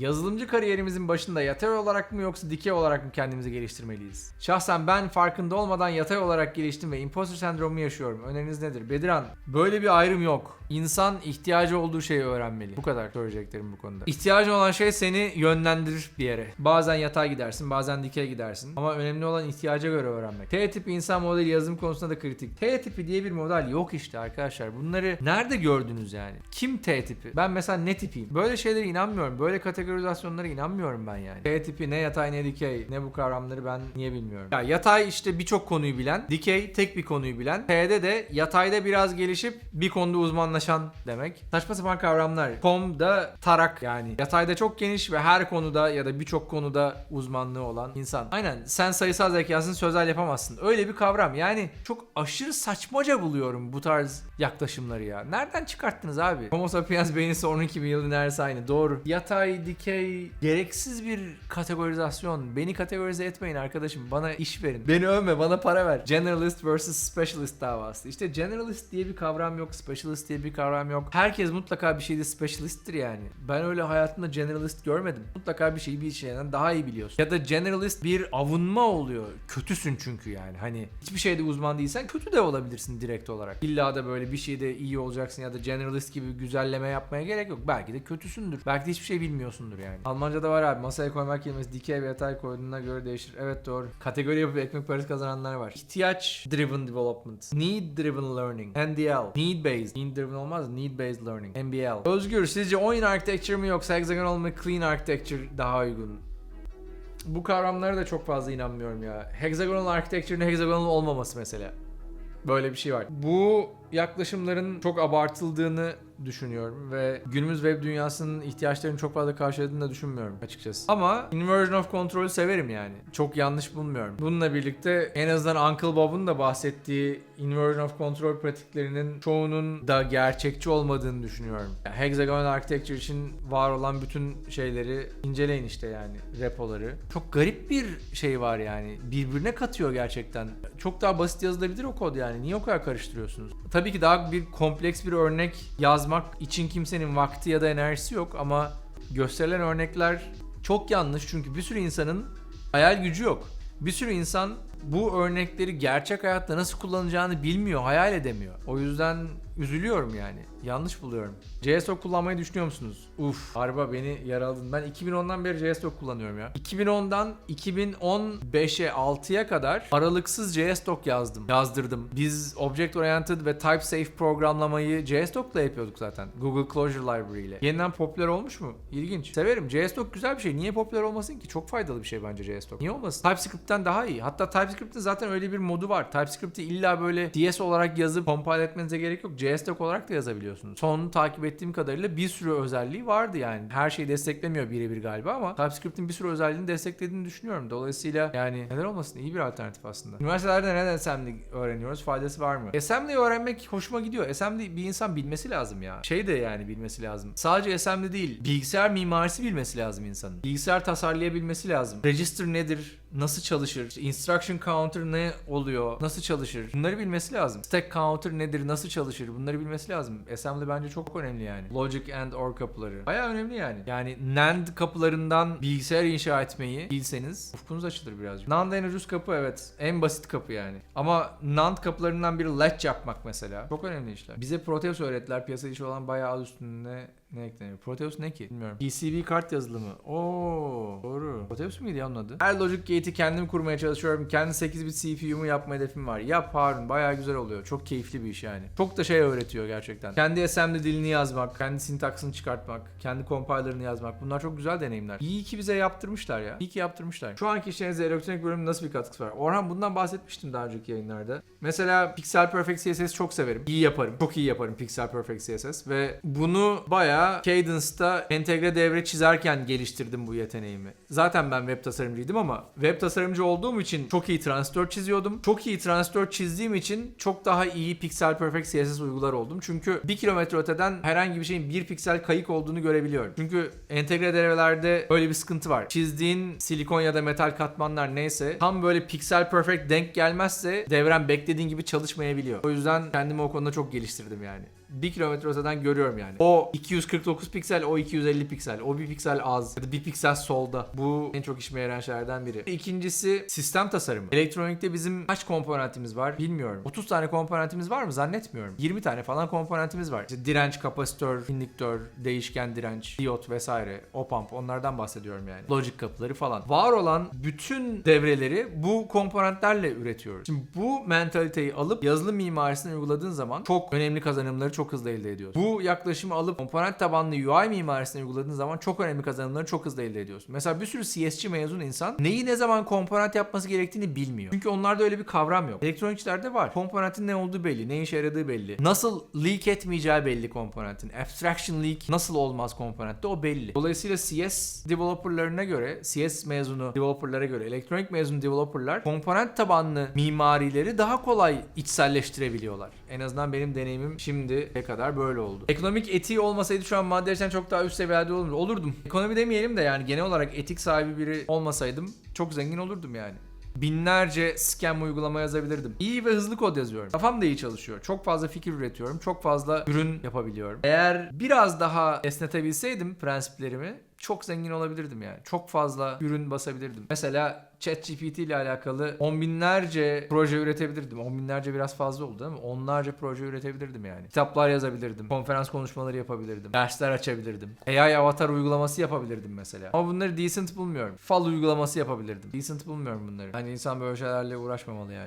Yazılımcı kariyerimizin başında yatay olarak mı yoksa dikey olarak mı kendimizi geliştirmeliyiz? Şahsen ben farkında olmadan yatay olarak geliştim ve imposter sendromu yaşıyorum. Öneriniz nedir? Bediran, böyle bir ayrım yok. İnsan ihtiyacı olduğu şeyi öğrenmeli. Bu kadar söyleyeceklerim bu konuda. İhtiyacın olan şey seni yönlendirir bir yere. Bazen yatay gidersin, bazen dikey gidersin. Ama önemli olan ihtiyaca göre öğrenmek. T tipi insan modeli yazılım konusunda da kritik. T tipi diye bir model yok işte arkadaşlar. Bunları nerede gördünüz yani? Kim T tipi? Ben mesela ne tipiyim? Böyle şeylere inanmıyorum. Böyle kategorizasyonlara inanmıyorum ben yani. T tipi ne yatay ne dikey ne bu kavramları ben niye bilmiyorum. Ya yatay işte birçok konuyu bilen, dikey tek bir konuyu bilen, T'de de yatayda biraz gelişip bir konuda uzmanlaşan demek. Saçma sapan kavramlar. Kom da tarak yani. Yatayda çok geniş ve her konuda ya da birçok konuda uzmanlığı olan insan. Aynen sen sayısal zekasını sözel yapamazsın. Öyle bir kavram. Yani çok aşırı saçmaca buluyorum bu tarz yaklaşımları ya. Nereden çıkarttınız abi? Homo sapiens beyni son 12 bin yılı neredeyse aynı. Doğru. Yatay, dikey, gereksiz bir kategorizasyon. Beni kategorize etmeyin arkadaşım. Bana iş verin. Beni övme, bana para ver. Generalist versus specialist davası. İşte generalist diye bir kavram yok. Specialist diye bir kavram yok. Herkes mutlaka bir şeyde specialist'tir yani. Ben öyle hayatımda generalist görmedim. Mutlaka bir şeyi bir şeyden daha iyi biliyorsun. Ya da generalist bir avunma oluyor. Kötüsün çünkü yani. Hani hiçbir şeyde uzman değilsen kötü de olabilirsin direkt olarak. İlla da böyle bir şeyde iyi olacaksın ya da generalist gibi güzelleme yapmaya gerek yok. Belki de kötüsündür. Belki de hiçbir şey bilmiyorsundur yani. Almanca'da var abi. Masaya koymak kelimesi dikey ve yatay koyduğuna göre değişir. Evet doğru. Kategori yapıp ekmek parası kazananlar var. İhtiyaç driven development. Need driven learning. NDL. Need based. Need driven olmaz. Need based learning. NBL. Özgür sizce oyun architecture mi yoksa hexagonal mı clean architecture daha uygun? Bu kavramlara da çok fazla inanmıyorum ya. Hexagonal architecture'ın hexagonal olmaması mesela. Böyle bir şey var. Bu yaklaşımların çok abartıldığını düşünüyorum ve günümüz web dünyasının ihtiyaçlarını çok fazla karşıladığını da düşünmüyorum açıkçası. Ama inversion of control'ü severim yani. Çok yanlış bulmuyorum. Bununla birlikte en azından Uncle Bob'un da bahsettiği inversion of control pratiklerinin çoğunun da gerçekçi olmadığını düşünüyorum. Yani hexagonal architecture için var olan bütün şeyleri inceleyin işte yani repoları. Çok garip bir şey var yani. Birbirine katıyor gerçekten. Çok daha basit yazılabilir o kod yani. Niye o kadar karıştırıyorsunuz? Tabii ki daha bir kompleks bir örnek yazmak için kimsenin vakti ya da enerjisi yok ama gösterilen örnekler çok yanlış çünkü bir sürü insanın hayal gücü yok. Bir sürü insan bu örnekleri gerçek hayatta nasıl kullanacağını bilmiyor, hayal edemiyor. O yüzden üzülüyorum yani. Yanlış buluyorum. JSOC kullanmayı düşünüyor musunuz? Uf, harba beni yaraladın. Ben 2010'dan beri JSOC kullanıyorum ya. 2010'dan 2015'e 6'ya kadar aralıksız JSOC yazdım. Yazdırdım. Biz Object Oriented ve Type Safe programlamayı JSOC'la yapıyorduk zaten. Google Closure Library ile. Yeniden popüler olmuş mu? İlginç. Severim. JSOC güzel bir şey. Niye popüler olmasın ki? Çok faydalı bir şey bence JSOC. Niye olmasın? TypeScript'ten daha iyi. Hatta TypeScript'in zaten öyle bir modu var. TypeScript'i illa böyle DS olarak yazıp compile etmenize gerek yok. JSOC olarak da yazabiliyorsunuz. Son takip ettiğim kadarıyla bir sürü özelliği vardı yani. Her şeyi desteklemiyor birebir galiba ama TypeScript'in bir sürü özelliğini desteklediğini düşünüyorum. Dolayısıyla yani neden olmasın iyi bir alternatif aslında. Üniversitelerde neden assembly öğreniyoruz? Faydası var mı? Assembly öğrenmek hoşuma gidiyor. Assembly bir insan bilmesi lazım ya. Şey de yani bilmesi lazım. Sadece assembly değil. Bilgisayar mimarisi bilmesi lazım insanın. Bilgisayar tasarlayabilmesi lazım. Register nedir? Nasıl çalışır? Instruction counter ne oluyor? Nasıl çalışır? Bunları bilmesi lazım. Stack counter nedir? Nasıl çalışır? Bunları bilmesi lazım. Assembly bence çok önemli yani. Logic and OR kapıları. Baya önemli yani. Yani NAND kapılarından bilgisayar inşa etmeyi bilseniz ufkunuz açılır birazcık. NAND en ucuz kapı evet. En basit kapı yani. Ama NAND kapılarından biri latch yapmak mesela. Çok önemli işler. Bize Proteus öğrettiler. Piyasa işi olan bayağı adı üstünde ne ekleniyor? Proteus ne ki? Bilmiyorum. PCB kart yazılımı. Oo, doğru. Proteus muydu ya onun adı? Her Logic Gate'i kendim kurmaya çalışıyorum. Kendi 8 bit CPU'mu yapma hedefim var. Yap Harun. Bayağı güzel oluyor. Çok keyifli bir iş yani. Çok da şey öğretiyor gerçekten. Kendi assembly dilini yazmak, kendi sintaksını çıkartmak, kendi compiler'ını yazmak. Bunlar çok güzel deneyimler. İyi ki bize yaptırmışlar ya. İyi ki yaptırmışlar. Şu anki işlerinize elektronik bölümün nasıl bir katkısı var? Orhan bundan bahsetmiştim daha önceki yayınlarda. Mesela Pixel Perfect CSS çok severim. İyi yaparım. Çok iyi yaparım Pixel Perfect CSS ve bunu bayağı Cadence'da entegre devre çizerken geliştirdim bu yeteneğimi. Zaten ben web tasarımcıydım ama web tasarımcı olduğum için çok iyi transistör çiziyordum. Çok iyi transistör çizdiğim için çok daha iyi Pixel Perfect CSS uygular oldum. Çünkü bir kilometre öteden herhangi bir şeyin bir piksel kayık olduğunu görebiliyorum. Çünkü entegre devrelerde böyle bir sıkıntı var. Çizdiğin silikon ya da metal katmanlar neyse tam böyle Pixel Perfect denk gelmezse devren beklediğin gibi çalışmayabiliyor. O yüzden kendimi o konuda çok geliştirdim yani. 1 kilometre öteden görüyorum yani. O 249 piksel, o 250 piksel. O bir piksel az ya da bir piksel solda. Bu en çok işime yarayan şeylerden biri. İkincisi sistem tasarımı. Elektronikte bizim kaç komponentimiz var bilmiyorum. 30 tane komponentimiz var mı? Zannetmiyorum. 20 tane falan komponentimiz var. İşte direnç, kapasitör, indüktör, değişken direnç, diyot vesaire, op-amp onlardan bahsediyorum yani. Logic kapıları falan. Var olan bütün devreleri bu komponentlerle üretiyoruz. Şimdi bu mentaliteyi alıp yazılım mimarisine uyguladığın zaman çok önemli kazanımları çok hızlı elde ediyorsun. Bu yaklaşımı alıp komponent tabanlı UI mimarisine uyguladığın zaman çok önemli kazanımları çok hızlı elde ediyorsun. Mesela bir sürü CSC mezun insan neyi ne zaman komponent yapması gerektiğini bilmiyor. Çünkü onlarda öyle bir kavram yok. Elektronikçilerde var. Komponentin ne olduğu belli, ne işe yaradığı belli. Nasıl leak etmeyeceği belli komponentin. Abstraction leak nasıl olmaz komponentte o belli. Dolayısıyla CS developerlarına göre, CS mezunu developerlara göre, elektronik mezunu developerlar komponent tabanlı mimarileri daha kolay içselleştirebiliyorlar. En azından benim deneyimim şimdiye kadar böyle oldu. Ekonomik etiği olmasaydı şu an açıdan çok daha üst seviyede olurdum. olurdum. Ekonomi demeyelim de yani genel olarak etik sahibi biri olmasaydım çok zengin olurdum yani. Binlerce scam uygulama yazabilirdim. İyi ve hızlı kod yazıyorum. Kafam da iyi çalışıyor. Çok fazla fikir üretiyorum. Çok fazla ürün yapabiliyorum. Eğer biraz daha esnetebilseydim prensiplerimi çok zengin olabilirdim yani. Çok fazla ürün basabilirdim. Mesela ChatGPT ile alakalı on binlerce proje üretebilirdim. On binlerce biraz fazla oldu mi? Onlarca proje üretebilirdim yani. Kitaplar yazabilirdim. Konferans konuşmaları yapabilirdim. Dersler açabilirdim. AI avatar uygulaması yapabilirdim mesela. Ama bunları decent bulmuyorum. Fal uygulaması yapabilirdim. Decent bulmuyorum bunları. Hani insan böyle şeylerle uğraşmamalı yani.